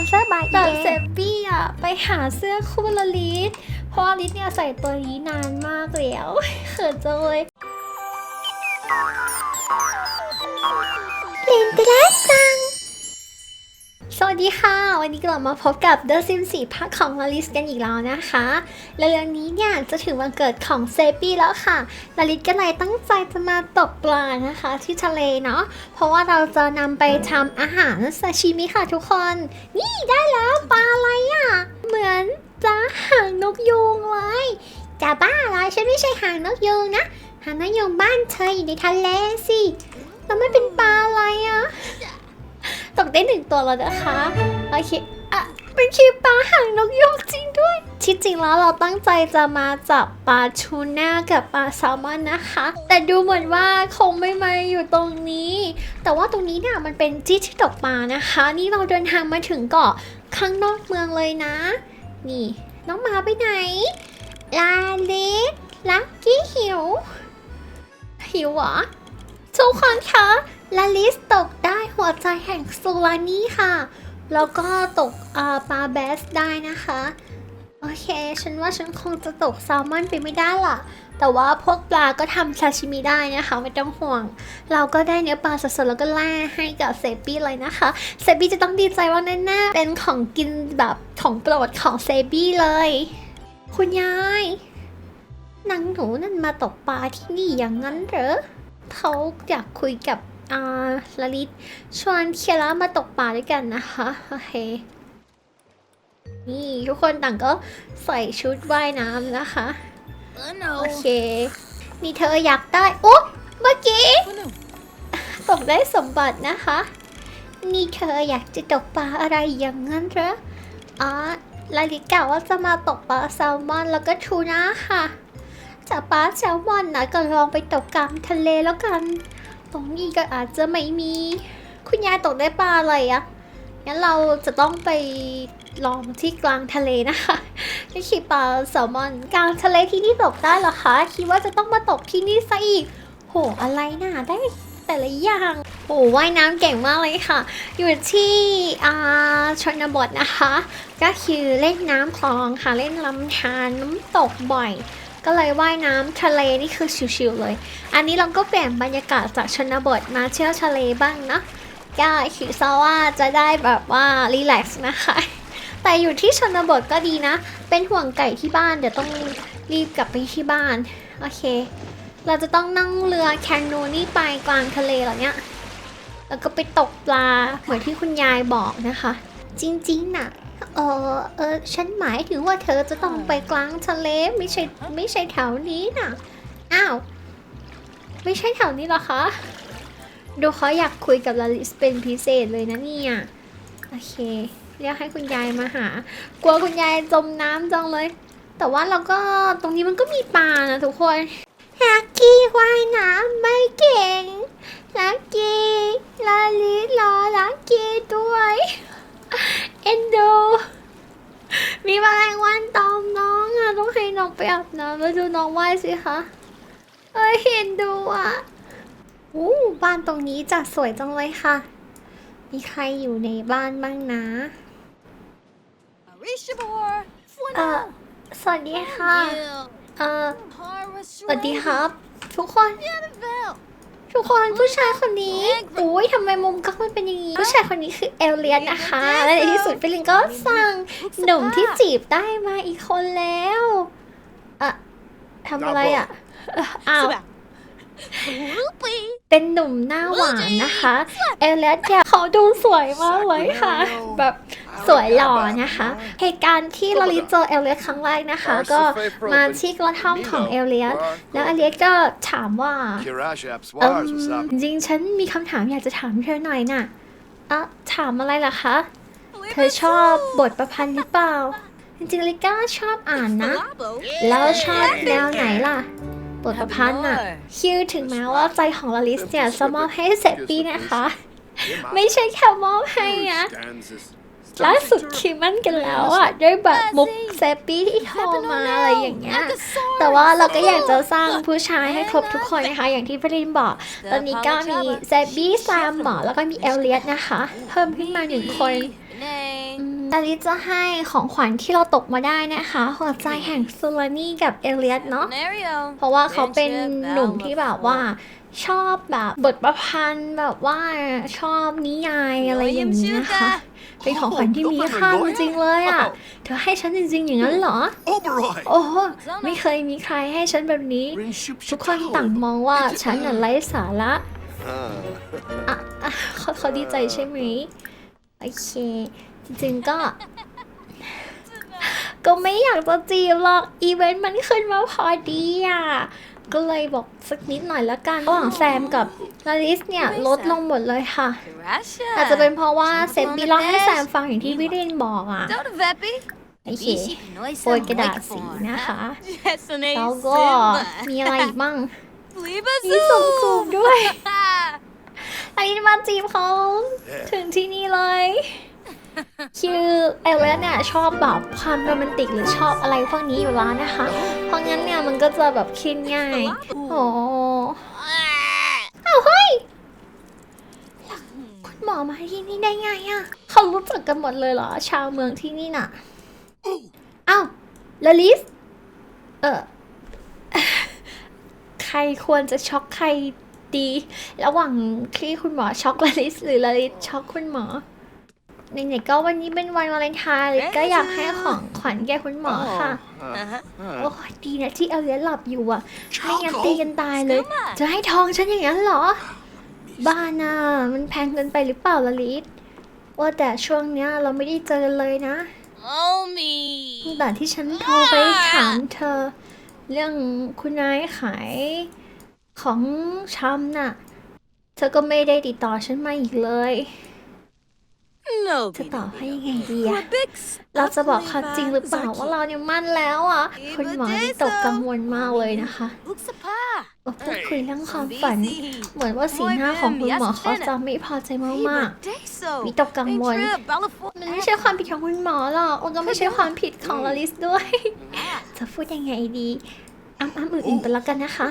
อนเซอร์บายแต่เซฟบี้อะไปหาเสื้อคู่ละลิสเพราะว่าลิสเนี่ยใส่ตัวนี้นานมากแล้วเขินจังเลยลินตรัสจัง สวัสดีค่ะ วันนี้กลับมาพบกับ The Sims 4ภาคของลาลิสกันอีกแล้วนะคะและเรื่องนี้เนี่ยจะถึงวันเกิดของเซปี้แล้วค่ะลาลิสก็เลยตั้งใจจะมาตกปลานะคะ ที่ทะเลเนาะเพราะว่าเราจะนำไปทำอาหารซาชิมิค่ะทุกคน นี่ได้แล้วปลาอะไรอะ่ะ เหมือนจะหางนกยูงเลยจะบ้าอะไรฉันไม่ใช่หางนกยูงนะหางนกยูงบ้านเธออยู่ในทะเลสิแล้วไม่เป็นปลาอะไรอะ่ะ ได้หนึ่งตัวแล้วนะคะโอเคอะเป็นคลิปลาหางนกยูงจริงด้วย ที่จริงแล้วเราตั้งใจจะมาจับปลาทูน่ากับปลาแซลมอนนะคะ แต่ดูเหมือนว่าคงไม่มาอยู่ตรงนี้ แต่ว่าตรงนี้เนี่ยมันเป็นที่ที่ตกปลานะคะ นี่เราเดินทางมาถึงเกาะข้างนอกเมืองเลยนะ นี่ น้องมาไปไหน ลาเล็กลักกี้หิวหิวเหรอ ทุกคนคะลาลิสตกได้หัวใจแห่งซูลานี่ค่ะ แล้วก็ตกปลาแบสได้นะคะ โอเค ฉันว่าฉันคงจะตกแซลมอนไปไม่ได้ล่ะ แต่ว่าพวกปลาก็ทำซาชิมิได้นะคะ ไม่ต้องห่วง เราก็ได้เนื้อปลาสดๆแล้วก็แล่ให้กับเซบี้เลยนะคะ เซบี้จะต้องดีใจว่าแน่ๆเป็นของกินแบบของโปรดของเซบี้เลย คุณยายนางหนูนั่นมาตกปลาที่นี่อย่างนั้นเหรอ เขาอยากคุยกับอ่าลลิตชวนเคียร่ามาตกปลาด้วยกันนะคะโอเคนี่ทุกคนต่างก็ใส่ชุดว่ายน้ำนะคะ Oh โอ no. เค นี่เธออยากได้โอ๊ะเมื่อกี้ Oh no. ตกได้สมบัตินะคะ นี่เธออยากจะตกปลาอะไรอย่างนั้นเหรออ๋อลาลิกะว่าจะมาตกปลาแซลมอนแล้วก็ทูน่าค่ะ จาปลาแซลมอนนะก็ลองไปตกกลางทะเลแล้วกัน ตรงนี้ก็อาจจะไม่มี คุณยายตกได้ปลาอะไรอะงั้นเราจะต้องไปลองที่กลางทะเลนะคะนี่คือปลาแซลมอน กลางทะเลที่นี่ตกได้เหรอคะคิดว่าจะต้องมาตกที่นี่ซะอีก โหอะไรน่ะได้แต่ละอย่างโหว่ายน้ำเก่งมากเลยค่ะ อยู่ที่อ่าชนบทนะคะ ก็คือเล่นน้ำคลองค่ะ เล่นลำธารน้ำตกบ่อย ก็เลยว่ายน้ำทะเลนี่คือชิวๆเลย อันนี้เราก็เปลี่ยนบรรยากาศจากชนบทมาเที่ยวทะเลบ้างนะก็คิดซะว่าจะได้แบบว่ารีแลกซ์นะคะ แต่อยู่ที่ชนบทก็ดีนะ เป็นห่วงไก่ที่บ้านเดี๋ยวต้องรีบกลับไปที่บ้าน โอเค เราจะต้องนั่งเรือแคนูนี่ไปกลางทะเลเหรอเนี่ยแล้วก็ไปตกปลาเหมือนที่คุณยายบอกนะคะ จริงๆน่ะ เออเออฉันหมายถึงว่าเธอจะต้องไปกลางทะเลไม่ใช่ไม่ใช่แถวนี้น่ะอ้าว ไม่ใช่แถวนี้เหรอคะ ดูเขาอยากคุยกับลาลิสเป็นพิเศษเลยนะเนี่ย โอเค เรียกให้คุณยายมาหา กลัวคุณยายจมน้ำจังเลย แต่ว่าเราก็ตรงนี้มันก็มีปลานะทุกคนลักกี้ว่ายน้ำไม่เก่งลักกี้ลาลิรอลักกี้ด้วย เอ็นดูมีแมลงวันตอมน้องอะต้องให้น้องไปอาบน้ำแล้วดูน้องว่ายสิคะเอ้ยเห็นดูอะอู้บ้านตรงนี้จัดสวยจังเลยค่ะ มีใครอยู่ในบ้านบ้างนะ Arishabor. เออสวัสดีค่ะ เออสวัสดีครับ ทุกคน ทุกคนผู้ชายคนนี้โอ้ยทำไมมุมกล้องมันเป็นอย่างนี้ ผู้ชายคนนี้คือเอลเลียนนะคะ และในที่สุดฟิลินก็สั่งหนุ่มที่จีบได้มาอีกคนแล้วอะทำอะไรอะเอ่ออ้าว Loopy. เป็นหนุ่มหน้าหวานนะคะ เอลเลียนเนี่ยเขาดูสวยมากเลยค่ะ แบบ สวยหล่อนะคะ เหตุการณ์ที่เราลิเจอเอลเลียนครั้งแรกนะคะ ก็มาที่กระท่อมของเอลเลียนแล้วเอลเลียนก็ถามว่า Kirashap เอิ่ม Swars, what's up? จริงๆฉันมีคำถามอยากจะถามเธอหน่อยน่ะอะถามอะไรล่ะคะ เธอชอบบทประพันธ์หรือเปล่า จริงๆลิก้าชอบอ่านนะ แล้วชอบแนวไหนล่ะบทประพันธ์น่ะคิวถึงแม้ว่าใจของลาลิสเนี่ยจะมอบให้เซปปี้นะคะ ไม่ใช่แค่มอบให้นะ ล่าสุดคิดมั่นกันแล้วอะด้วยแบบมุกเซปปี้ที่โทรมาอะไรอย่างเงี้ยแต่ว่าเราก็อยากจะสร้างผู้ชายให้ครบทุกคนนะคะ อย่างที่พรินบอก ตอนนี้ก็มีเซบี้แซมหมอแล้วก็มีเอลเลียตนะคะ เพิ่มขึ้นมาหนึ่งคนอืมดาริจะให้ของขวัญที่เราตกมาได้นะคะ หัวใจแห่งซูลานี่กับเอเลียสเนาะ Scenario. เพราะว่าเขาเป็นหนุ่มที่แบบว่าชอบแบบบทประพันธ์แบบว่าชอบนิยายอะไรอย่างนี้นะคะ เป็นของขวัญที่มีค่าจริงๆเลยอะ เธอให้ฉันจริงๆอย่างนั้นเหรอ Oberoi! โอ้โหไม่เคยมีใครให้ฉันแบบนี้ ทุกคนต่างมองว่าฉันน่ะไร้สาระอะอะเขาเขาดีใจใช่ไหมโอเค จริงๆก็ ก็ไม่อยากจะจีบหรอก อีเวนต์มันขึ้นมาพอดีอะ ก็เลยบอกสักนิดหน่อยละกันระหว่างแซมกับลาลิสเนี่ยลดลงหมดเลยค่ะ Gracias. อาจจะเป็นเพราะว่าเซฟบีเล่าให้แซมฟังอย่างที่วิรินบอกอะ Don't Veppy. โอเค Ishi Pinoy โปรยกระดาษสีนะคะ Yes, and แล้วก็มีอะไรอีกบ้าง Leave us มีส่งจูบด้วยอันนี้มาจีบเขาถึงที่นี่เลย คือเอลเลนเนี่ยชอบแบบความโรแมนติกหรือชอบอะไรพวกนี้อยู่แล้วนะคะ เพราะงั้นเนี่ยมันก็จะแบบคิดง่ายโอ้เอาเฮ้ยคุณหมอมาที่นี่ได้ไงอะเขารู้จักกันหมดเลยเหรอ ชาวเมืองที่นี่น่ะอ้าวลาลิส เออใครควรจะช็อกใครดี ระหว่างที่คุณหมอช็อกลาลิส หรือลาลิสช็อกคุณหมอ ไหนๆก็วันนี้เป็นวันวาเลนไทน์ลิสก็อยากให้ของขวัญแก่คุณหมอค่ะ โอ้ยดีนะที่เอเลียนหลับอยู่อะไม่งั้นตีกันตายเลย จะให้ทองฉันอย่างนั้นเหรอ บ้าน่ะมันแพงเกินไปหรือเปล่าละลิสว่าแต่ช่วงเนี้ยเราไม่ได้เจอเลยนะ Oh me. ตั้งแต่ที่ฉันโทรไปถามเธอ เรื่องคุณนายขายของชำน่ะ เธอก็ไม่ได้ติดต่อฉันมาอีกเลย No. จะตอบให้ยังไงดีอะ Big เราจะบอกความจริงหรือเปล่าว่าเราเนี่ยมั่นแล้วอะคุณหมอนี่ตกกังวลมากเลยนะคะ Uksapa. ว่าพูดคุยเรื่องความฝัน เหมือนว่าสีหน้าของคุณหมอเขาจะไม่พอใจมากๆมีตกกังวลมันไม่ใช่ความผิดของคุณหมอหรอกมันก็ไม่ใช่ความผิดของลาลิสด้วย จะพูดยังไงดีอ้ำอ้ำอื่นๆไปแล้วกันนะคะ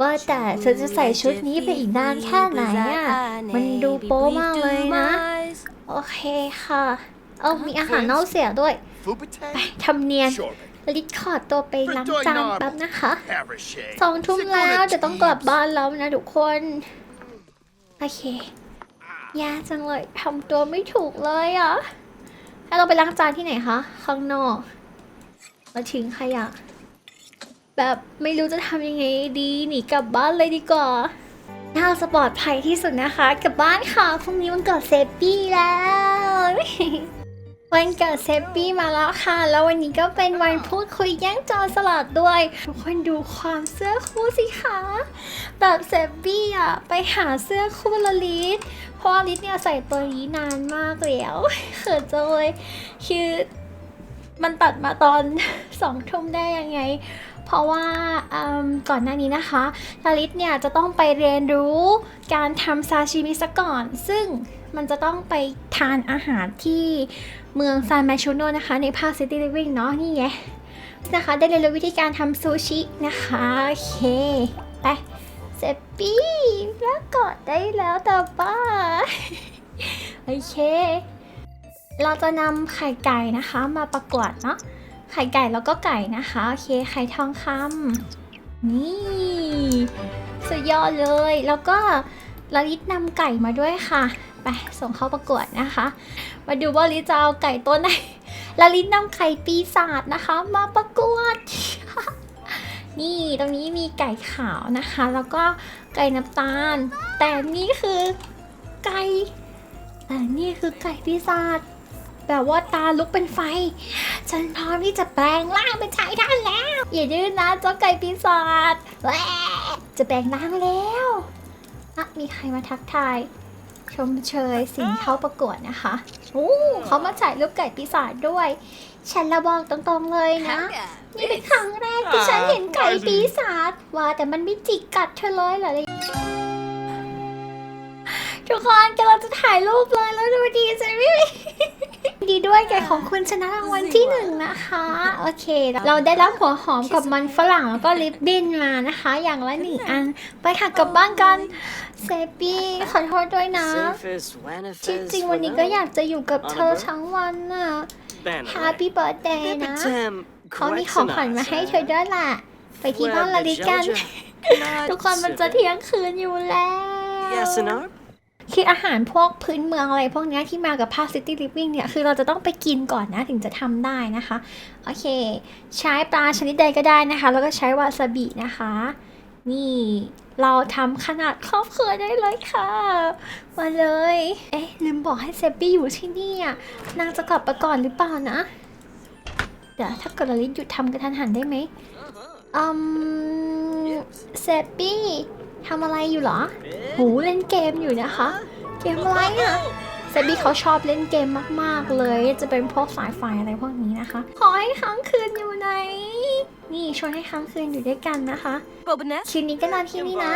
ว่าแต่เธอจะใส่ชุดนี้ไปอีกนานแค่ไหนอะ มันดูโป๊มากเลยนะ โอเคค่ะ เอามีอาหารเน่าเสียด้วย ไปทำเนียนลาลิสขอตัวไปล้างจานแป๊บนะคะสองทุ่มแล้วจะต้องกลับบ้านแล้วนะทุกคน โอเค ยากจังเลยทำตัวไม่ถูกเลยอะให้เราไปล้างจานที่ไหนคะ ข้างนอก มาทิ้งขยะแบบไม่รู้จะทำยังไงดีหนีกลับบ้านเลยดีกว่า น่าจะปลอดภัยที่สุดนะคะกลับบ้านค่ะพรุ่งนี้วันเกิดเซฟปี้แล้ว วันเกิดเซฟปี้มาแล้วค่ะ แล้ววันนี้ก็เป็นวันพูดคุยแย่งจอสลัดด้วย ทุกคนดูความเสื้อคู่สิคะแบบเซฟบี้อะไปหาเสื้อคู่ละลิสเพราะลิสเนี่ยใส่ตัวนี้นานมากแล้วเขินจังเลยคือมันตัดมาตอนสองทุ่มได้ยังไง เพราะว่าก่อนหน้านี้นะคะลาลิสเนี่ยจะต้องไปเรียนรู้การทำซาชิมิซะก่อน ซึ่งมันจะต้องไปทานอาหารที่เมืองซานมาชูโนนะคะ ในภาค City Living เนาะนี่ไงนะคะ ได้เรียนรู้วิธีการทำซูชินะคะโอเคไปเซปปี้แล้วกอดได้แล้วแต่ป้าโอเค เราจะนำไข่ไก่นะคะมาประกวดเนาะ ข่ไก่แล้วก็ไก่นะคะ โอเค ไข่ทองคำนี่ สุดยอดเลย แล้วก็ลลิตนำไก่มาด้วยค่ะ ไป ส่งเข้าประกวดนะคะ มาดูว่าลิจะเอาไก่ตัวไหนลลิตนำไข่ปีศาจนะคะ มาประกวด นี่ตรงนี้มีไก่ขาวนะคะ แล้วก็ไก่น้ำตาล แต่นี่คือไก่แต่นี่คือไก่ปีศาจ แบบว่าตาลุกเป็นไฟ ฉันพร้อมที่จะแปลงร่างเป็นชายท่านแล้ว อย่าดื้อนะเจ้าไก่ปีศาจแหวะจะแปลงร่างแล้วอะมีใครมาทักทาย ชมเชยสิ่งเข้าประกวดนะคะโอ้เขามาถ่ายรูปไก่ปีศาจด้วย ฉันระบอกตรงๆเลยนะ นี่เป็นครั้งแรกที่ฉันเห็นไก่ปีศาจว่าแต่มันไม่จิกกัดเธอเลยเหรอทุกคนกำลังจะถ่ายรูปเลยแล้วดูดีใจไหม ดีด้วยแกของคุณชนะรางวัลที่หนึ่งนะคะ โอเค เราได้รับหัวหอมกับมันฝรั่งแล้วก็ลิปบิ้นมานะคะ อย่างละหนึ่งอัน ไปค่ะกลับบ้านกันเซปี้ขอโทษด้วยนะ ที่จริงวันนี้ก็อยากจะอยู่กับเธอทั้งวันน่ะ Happy birthday นะเขามีของขวัญมาให้เธอด้วยล่ะ ไปที่บ้านละลิกัน ทุกคนมันจะเที่ยงคืนอยู่แล้ว คืออาหารพวกพื้นเมืองอะไรพวกนี้ที่มากับภาค City Living เนี่ย คือเราจะต้องไปกินก่อนนะถึงจะทำได้นะคะ โอเค ใช้ปลาชนิดใดก็ได้นะคะ แล้วก็ใช้วาซาบินะคะ นี่เราทำขนาดครอบครัวได้เลยค่ะ มาเลย เอ๊ะลืมบอกให้เซปี้อยู่ที่นี่อะนางจะกลับมาก่อนหรือเปล่านะ เดี๋ยวถ้าเกิดเราลิหยุดทำกระทันหันได้ไหมอืมเซปี้ ทำอะไรอยู่เหรอ หูเล่นเกมอยู่นะคะ เกมอะไรอะเซบี้เขาชอบเล่นเกมมาก ๆ เลย จะเป็นพวกสายไฟอะไรพวกนี้นะคะ ขอให้ค้างคืนอยู่ไหนนี่ชวนให้ค้างคืนอยู่ด้วยกันนะคะ Bobinette? คืนนี้ก็นอนที่นี่นะ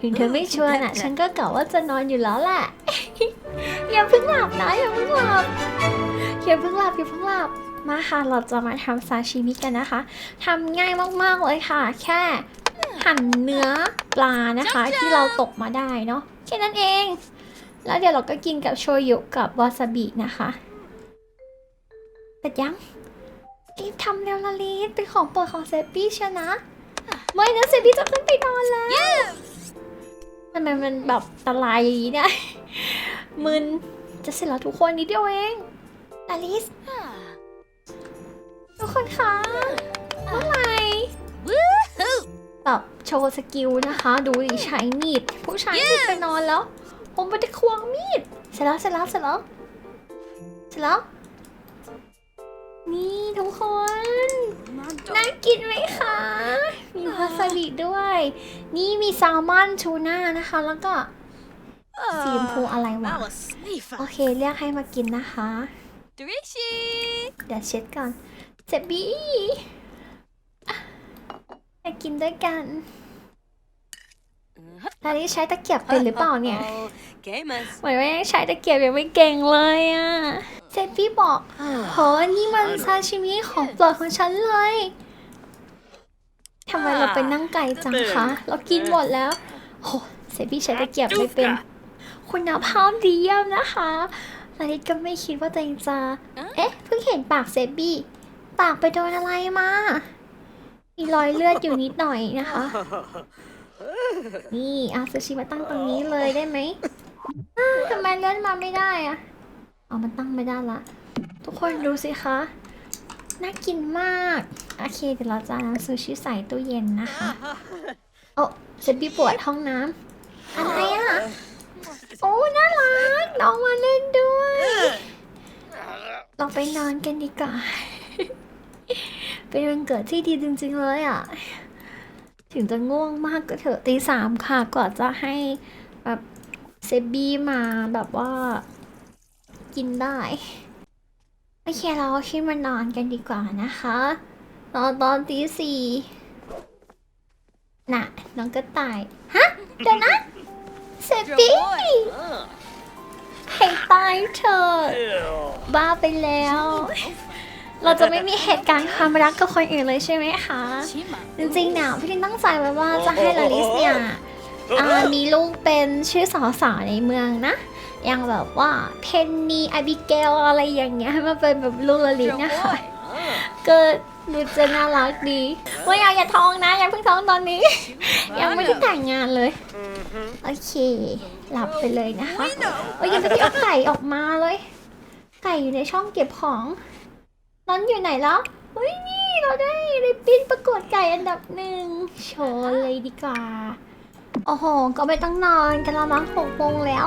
ถึงเธอไม่ชวนอะ ฉันก็กะว่าจะนอนอยู่แล้วแหละ อย่าเพิ่งหลับนะ อย่าเพิ่งหลับอย่าเพิ่งหลับอย่าเพิ่งหลับมาค่ะ เราจะมาทำซาชิมิกันนะคะ ทำง่ายมาก ๆ เลยค่ะ แค่ หั่นเนื้อปลานะคะ ที่เราตกมาได้เนาะแค่นั้นเอง แล้วเดี๋ยวเราก็กินกับโชยุกับวาซาบินะคะแต่ยังรีบทำเร็วละลิสเป็นของโปรดของเซปี้เชียวนะไม่นะเซบี้จะขึ้นไปนอนแล้วทำไมมันแบบตะลายอย่างนี้เนี่ยมึนจะเสร็จแล้วทุกคนนิดเดียวเองลาลิสทุกคนคะ โชว์สกิลนะคะ ดูดิใช้มีด ผู้ชายที่ไปนอนแล้ว ผมไปจะควงมีด เสร็จแล้วเสร็จแล้วเสร็จแล้วเสร็จแล้ว นี่ทุกคน น่ากินไหมคะ มีวาซาบิด้วย นี่มีแซลมอนทูน่านะคะ แล้วก็สีชมพูอะไรวะ That was safe. โอเค เรียกให้มากินนะคะ Dorishi! เดี๋ยวเช็ดก่อนเซบี้อะ มากินด้วยกันตอนนี้ใช้ตะเกียบเป็นหรือเปล่าเนี่ย Oh, gamers. เหมือนว่ายังใช้ตะเกียบยังไม่เก่งเลยอะเซบี้บอกโหนี่มันซาชิมิของโปรดของฉันเลยทำไมเราไปนั่งไกลจังคะ เรากินหมดแล้วโหเซบี้ใช้ตะเกียบไม่เป็น คุณภาพดีเยี่ยมนะคะลาลิสก็ไม่คิดว่าตัวเองจะ เอ๊ะ เพิ่งเห็นปากเซบี้ปากไปโดนอะไรมา มีรอยเลือดอยู่นิดหน่อยนะคะ นี่เอาซูชิมาตั้งตรงนี้เลยได้ไหมอ้าวทำไมเลื่อนมาไม่ได้อะเอามันตั้งไม่ได้ละ ทุกคนดูสิคะ น่ากินมาก โอเคเดี๋ยวเราจะเอาซูชิใส่ตู้เย็นนะคะโอ้เซบี้ปวดห้องน้ำอะไรอะโอ้ น่ารัก น้องมาเล่นด้วย เราไปนอนกันดีกว่า เป็นวันเกิดที่ดีจริง ๆ เลยอะ ถึงจะง่วงมากก็เถอะตีสามค่ะกว่าจะให้แบบเซบี้มาแบบว่า กินได้โอเคเราขึ้นมานอนกันดีกว่านะคะนอนตอนตีสี่น่ะ น้องก็ตาย ฮะ เดี๋ยวนะเซ Your บี้ boy. ให้ตายเถอะบ้าไปแล้ว เราจะไม่มีเหตุการณ์ความรักกับคนอื่นเลยใช่ไหมคะ Chima. จริงๆเนี่ยพี่ลินตั้งใจไว้ว่าจะให้ลาลิสเนี่ยอ่ามีลูกเป็นชื่อสาวๆในเมืองนะอย่างแบบว่าเพนนีอบิเกลอะไรอย่างเงี้ยให้มาเป็นแบบลูกลาลิส Your นะคะ boy. ก็ดูจะน่ารักดีว่าอยากอย่าท้องนะอย่าเพิ่งท้องตอนนี้ ยังไม่ได้แต่งงานเลย โอเค หลับไปเลยนะคะโอ้ยยังไม่ได้เอาไก่ออกมาเลย ไก่อยู่ในช่องเก็บของ นอนอยู่ไหนแล้วเฮ้ยนี่เราได้ริบบิ้นประกวดไก่อันดับหนึ่งโชว์เลยดีกว่า โอ้โห ก็ไม่ต้องนอนกันและมั้งหกโมงแล้ว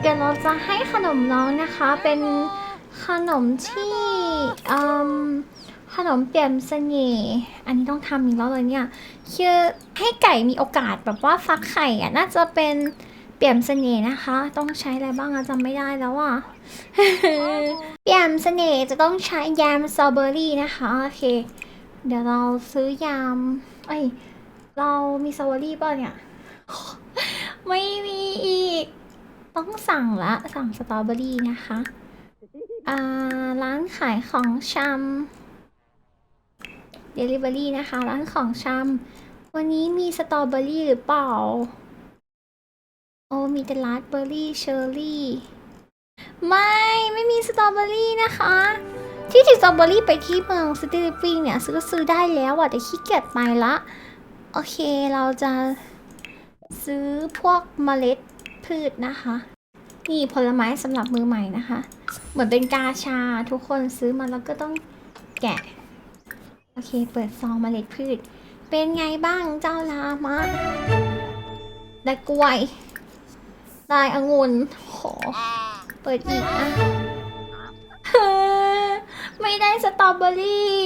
เดี๋ยวเราจะให้ขนมน้องนะคะ เป็นขนมที่อืมขนมเปี่ยมเสน่ห์อันนี้ต้องทำอีกแล้วเลยเนี่ย คือให้ไก่มีโอกาสแบบว่าฟักไข่อะน่าจะเป็น เปี่ยมเสน่ห์นะคะ ต้องใช้อะไรบ้างอะจำไม่ได้แล้วอะเปี่ยมเสน่ห์จะต้องใช้ยามสตรอเบอรี่นะคะโอเค เดี๋ยวเราซื้อยามเอ้ยเรามีสตรอเบอรี่ป่ะเนี่ยไม่มีอีก ต้องสั่งละสั่งสตรอเบอรี่นะคะอ่าร้านขายของชำ Delivery นะคะ ร้านของชำวันนี้มีสตรอเบอรี่หรือเปล่า โอ้มีแต่ราสเบอร์รี่เชอร์รี่ ไม่ไม่มีสตรอเบอรี่นะคะ ที่จริงสตรอเบอรี่ไปที่เมืองซิตี้ลิฟฟิงเนี่ย ซื้อก็ซื้อได้แล้วอะแต่ขี้เกียจไปละ โอเคเราจะซื้อพวกเมล็ดพืชนะคะ นี่ผลไม้สำหรับมือใหม่นะคะ เหมือนเป็นกาชาทุกคนซื้อมาแล้วก็ต้องแกะ โอเค เปิดซองเมล็ดพืช เป็นไงบ้างเจ้าลามะได้กล้วย ได้องุ่นโหเปิดอีกอะไม่ได้สตรอเบอรี่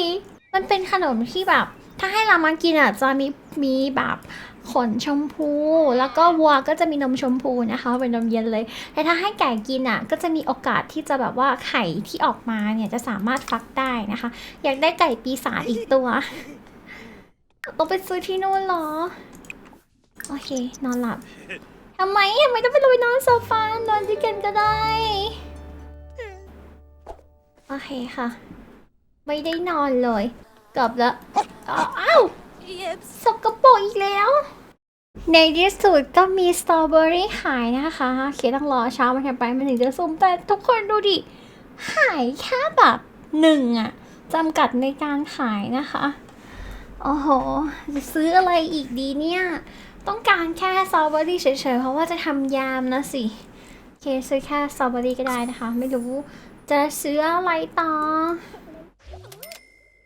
มันเป็นขนมที่แบบ ถ้าให้เรามากินอะจะมีมีแบบขนชมพู แล้วก็วัวก็จะมีนมชมพูนะคะ เป็นนมเย็นเลย แต่ถ้าให้ไก่กินอะ ก็จะมีโอกาสที่จะแบบว่าไข่ที่ออกมาเนี่ยจะสามารถฟักได้นะคะ อยากได้ไก่ปีศาจอีกตัวต้องไปซื้อที่นู่นเหรอ โอเค นอนหลับ ทำไมทำไมต้องไปลงไปนอนโซฟานอนด้วยกันก็ได้ โอเคค่ะ ไม่ได้นอนเลย กลับล้วอ้าวสกปรกอีกแล้ว ในที่สุดก็มีสตรอเบอรี่ขายนะคะเคต้องรอเช้ามาแทนไปมันถึงจะสุ่มแต่ทุกคนดูดิขายแค่แบบหนึ่งอะจำกัดในการขายนะคะ โอ้โห จะซื้ออะไรอีกดีเนี่ย ต้องการแค่สตรอเบอรี่เฉยๆ เพราะว่าจะทำยามนะสิ โอเคซื้อแค่สตรอเบอรี่ก็ได้นะคะ ไม่รู้จะซื้ออะไรต่อ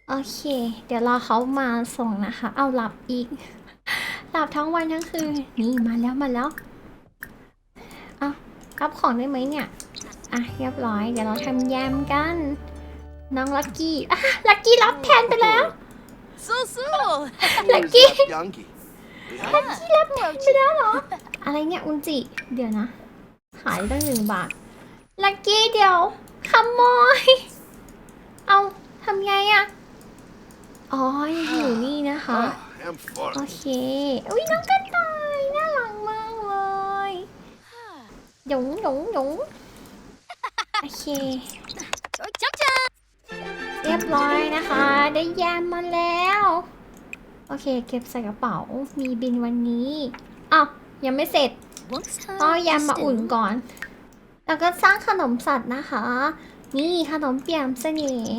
โอเค เดี๋ยวรอเขามาส่งนะคะ เอาหลับอีก หลับทั้งวันทั้งคืน นี่มาแล้วมาแล้ว เอารับของได้ไหมเนี่ย อะเรียบร้อย เดี๋ยวเราทำแยมกัน น้องลักกี้ อะลักกี้รับแทนไปแล้ว So so. Lucky. Yankee. รับแทนไปแล้วเหรอ อะไรเนี่ยอุนจิ เดี๋ยวนะ ขายตั้งหนึ่งบาท ลักกี้เดี๋ยวขโมย เอาทำไงอะอ๋อยังอยู่นี่นะคะ Ah, I'm far. โอเค อุ้ยน้องกระต่ายน่ารักมากเลยหยงหยงหยงโอเค Chop chop. เรียบร้อยนะคะ ได้แยมมาแล้ว โอเค เก็บใส่กระเป๋า มีบินวันนี้ อ้าว ยังไม่เสร็จ Looks ต้องเอายำมาอุ่นก่อน แล้วก็สร้างขนมสัตว์นะคะ นี่ขนมเปียมเสน่ห์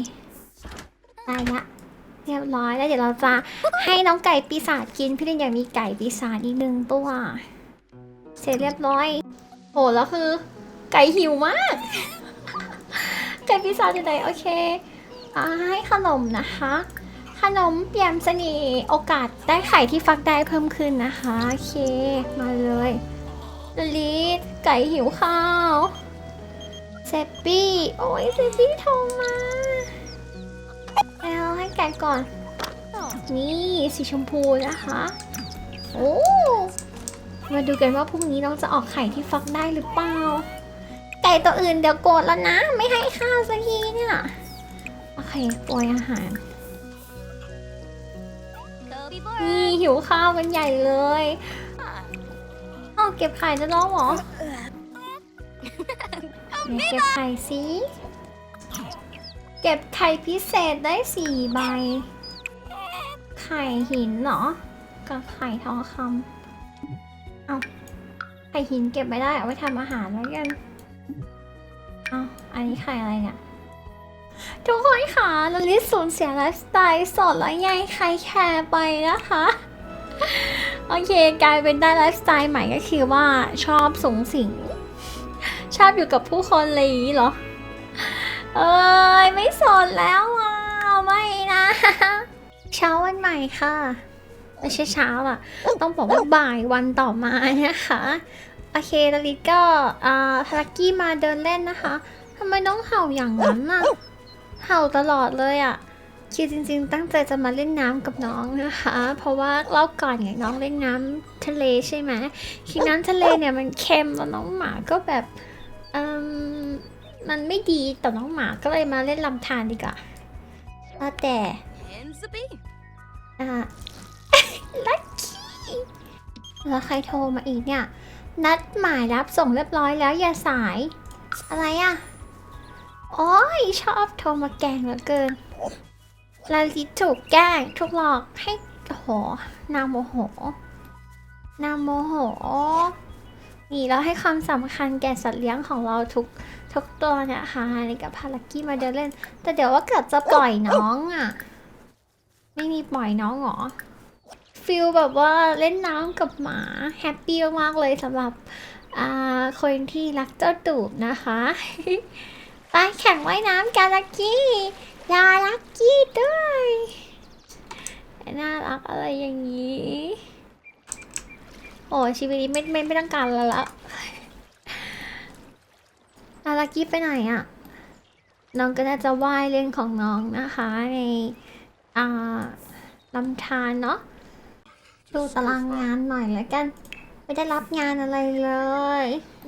ได้ละเรียบร้อยแล้วเดี๋ยวเราจะให้น้องไก่ปีศาจกิน พี่ลินอยากมีไก่ปีศาจอีกหนึ่งตัว เสร็จเรียบร้อยโหแล้วคือ ไก่หิวมาก ไก่ปีศาจจะไหนโอเคอ่าให้ขนมนะคะ ขนมเปียมเสน่ห์โอกาสได้ไข่ที่ฟักได้เพิ่มขึ้นนะคะ โอเค มาเลยลิสไก่หิวข้าวเซปปี้ โอ้ยเซปปี้โทรมาแล้วให้ไก่ก่อน นี่สีชมพูนะคะ โอ้มาดูกันว่าพรุ่งนี้น้องจะออกไข่ที่ฟักได้หรือเปล่า ไก่ตัวอื่นเดี๋ยวโกรธแล้วนะ ไม่ให้ข้าวสักทีเนี่ย โอเคโปรยอาหาร นี่หิวข้าวกันใหญ่เลยเอ้าเก็บไข่จะร้องเหรอเดี๋ยวเก็บไข่สิเก็บไข่พิเศษได้สี่ใบ ไข่หินเหรอ กับไข่ทองคำเอาไข่หินเก็บไม่ได้เอาไว้ทำอาหารแล้วกัน เอาอันนี้ไข่อะไรเนี่ย ทุกคนค่ะลลิสูญเสียไลฟ์สไตล์สดและยายใครแคร์ไปนะคะ โอเคกลายเป็นได้ไลฟ์สไตล์ใหม่ก็คือว่าชอบสูงสิง ชอบอยู่กับผู้คนเลยเหรอ เอ้ยไม่สนแล้วอะไม่นะ เช้าวันใหม่ค่ะไม่ใช่เช้าอะ ต้องบอกว่าบ่ายวันต่อมานะคะโอเคลลิตก็อ่าลักกี้มาเดินเล่นนะคะทำไมน้องเห่าอย่างนั้นน่ะ เห่าตลอดเลยอะ่ะคือจริงๆ ตั้งใจจะมาเล่นน้ำกับน้องนะคะ เพราะว่ารอบก่อนเนี่ยน้องเล่นน้ำทะเลใช่ไหมคือน้ำทะเลเนี่ยมันเค็มแล้วน้องหมาก็แบบอืมมันไม่ดีต่อน้องหมาก็เลยมาเล่นลำธารดีกว่าว่าแต่ Hands the beam. อ่าลัคกี้แล้วใครโทรมาอีกเนี่ย นัดหมายรับส่งเรียบร้อยแล้วอย่าสาย อะไรอะ โอ้ยชอบโทรมาแกล้งเหลือเกินลาลิถูกแกล้งถูกหลอกให้โหนางโมโหนางโมโห นี่เราให้ความสำคัญแก่สัตว์เลี้ยงของเราทุกทุกตัวเนี่ยค่ะนี่กับพาลักกี้มาเดินเล่น แต่เดี๋ยวว่าเกิดจะปล่อยน้องอะ ไม่มีปล่อยน้องเหรอฟิลแบบว่าเล่นน้ำกับหมาแฮปปี้มากๆเลยสำหรับอ่าคนที่รักเจ้าตูบนะคะ ไปแข่งว่ายน้ำกันลักกี้ลาลักกี้ด้วยน่ารักอะไรอย่างนี้ โอ้ชีวิตนี้ไม่ไม่ไม่ต้องการแล้วละลาลักกี้ไปไหนอะ น้องก็น่าจะว่ายเล่นของน้องนะคะในอ่าลำธารเนาะดูตารางงานหน่อยแล้วกัน ไม่ได้รับงานอะไรเลย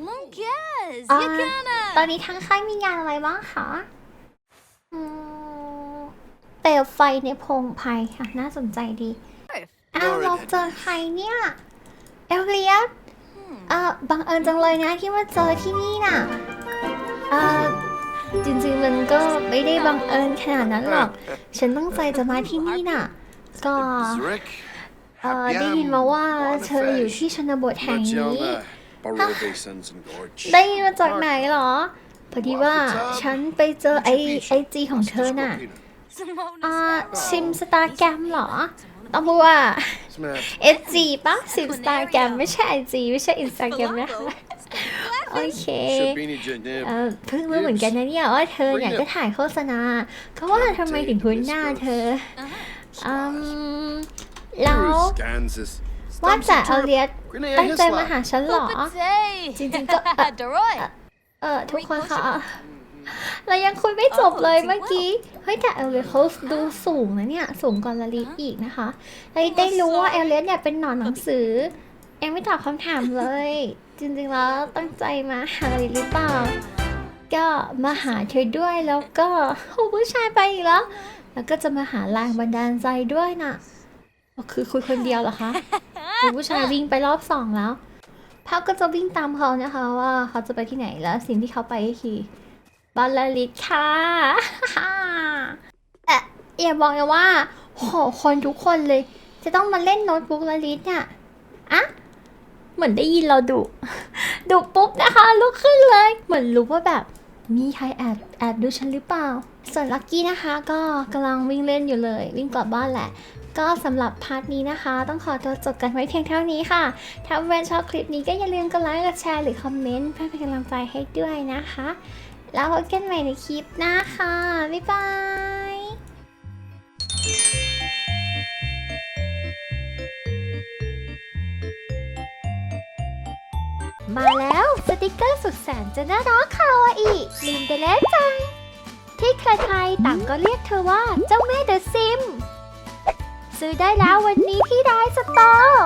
Lunges, Ah, Yakana. ตอนนี้ทางค่ายมีงานอะไรบ้างคะอืมเปลวไฟในโพรงไผ่ค่ะ น่าสนใจดี อ้าวเราเจอใครเนี่ย เอลเลียส Hmm. เอ่อบังเอิญจังเลยนะที่มาเจอที่นี่น่ะเอ่อจริงๆมันก็ไม่ได้บังเอิญขนาดนั้นหรอก ฉันตั้งใจจะมาที่นี่น่ะ ก็ Rick, เอ่อได้ยินมาว่าเธออยู่ที่ชนบทแห่งนี้ Barrow Basins and Gorge. ได้ยินมาจากไหนเหรอ พอดีว่าฉันไปเจอไอไอจีของเธอน่ะ Simona อ่า Sarah. ซิมสตาแกรมเหรอ ต้องพูดว่า Smash. เอจีปะซิมสตาแกรมไม่ใช่ไอจีไม่ใช่อินสตาแกรมนะคะโอเค Shabini Janib. เอ่อเพิ่งรู้เหมือนกันนะเนี่ยว่าเธอเนี่ยก็ถ่ายโฆษณาเขาว่าทำไมถึงคุ้นหน้าเธออืม แล้ว Bruce Kansas. ว่าแต่เอาเลียส Grenade ตั้งใจมาหาฉันเหรอ Day. Jinjin ko- ah, Deroy. เออทุกคนค่ะเรายังคุยไม่จบเลยเมื่อกี้ เฮ้ยแต่เอลเลียสเขาดูสูงนะเนี่ย สูงกว่าลาลิอีกนะคะเราได้รู้ว่าเอลเลียสเนี่ยเป็นหนอนหนังสือ เองไม่ตอบคำถามเลย จริงๆแล้วตั้งใจมาหาลาลิหรือเปล่า ก็มาหาเธอด้วยแล้วก็โอ้ผู้ชายไปอีกแล้ว แล้วก็จะมาหาแรงบันดาลใจด้วยน่ะอ๋อ คือคุยคนเดียวเหรอคะโอ้ผู้ชายวิ่งไปรอบสองแล้วภาพก็จะวิ่งตามเขานะคะว่าเขาจะไปที่ไหนแล้ว สิ่งที่เขาไปก็คือบอลลาลิตค่ะเอะอย่าบอกนะว่าโหคนทุกคนเลย จะต้องมาเล่นโน้ตบุ๊กลาลิตเนี่ยอะเหมือนได้ยินเราดุดุปุ๊บนะคะลุกขึ้นเลย เหมือนรู้ว่าแบบมีใครแอบแอบดูฉันหรือเปล่า ส่วนลักกี้นะคะ ก็กำลังวิ่งเล่นอยู่เลย วิ่งกลับบ้านแหละ ก็สำหรับพาร์ทนี้นะคะ ต้องขอตัวจบกันไว้เพียงเท่านี้ค่ะ ถ้าแฟนชอบคลิปนี้ก็อย่าลืมกดไลค์กดแชร์หรือคอมเมนต์เพื่อเป็นกำลังใจให้ด้วยนะคะ แล้วพบกันใหม่ในคลิปหน้าค่ะ บ๊ายบายมาแล้วสติกเกอร์สุดแสนจะน่ารักคาวาอิลินเดเลจัง ที่ใครๆต่างก็เรียกเธอว่าเจ้าแม่เดอะซิมื้อได้แล้ววันนี้ที่ได้สตอร์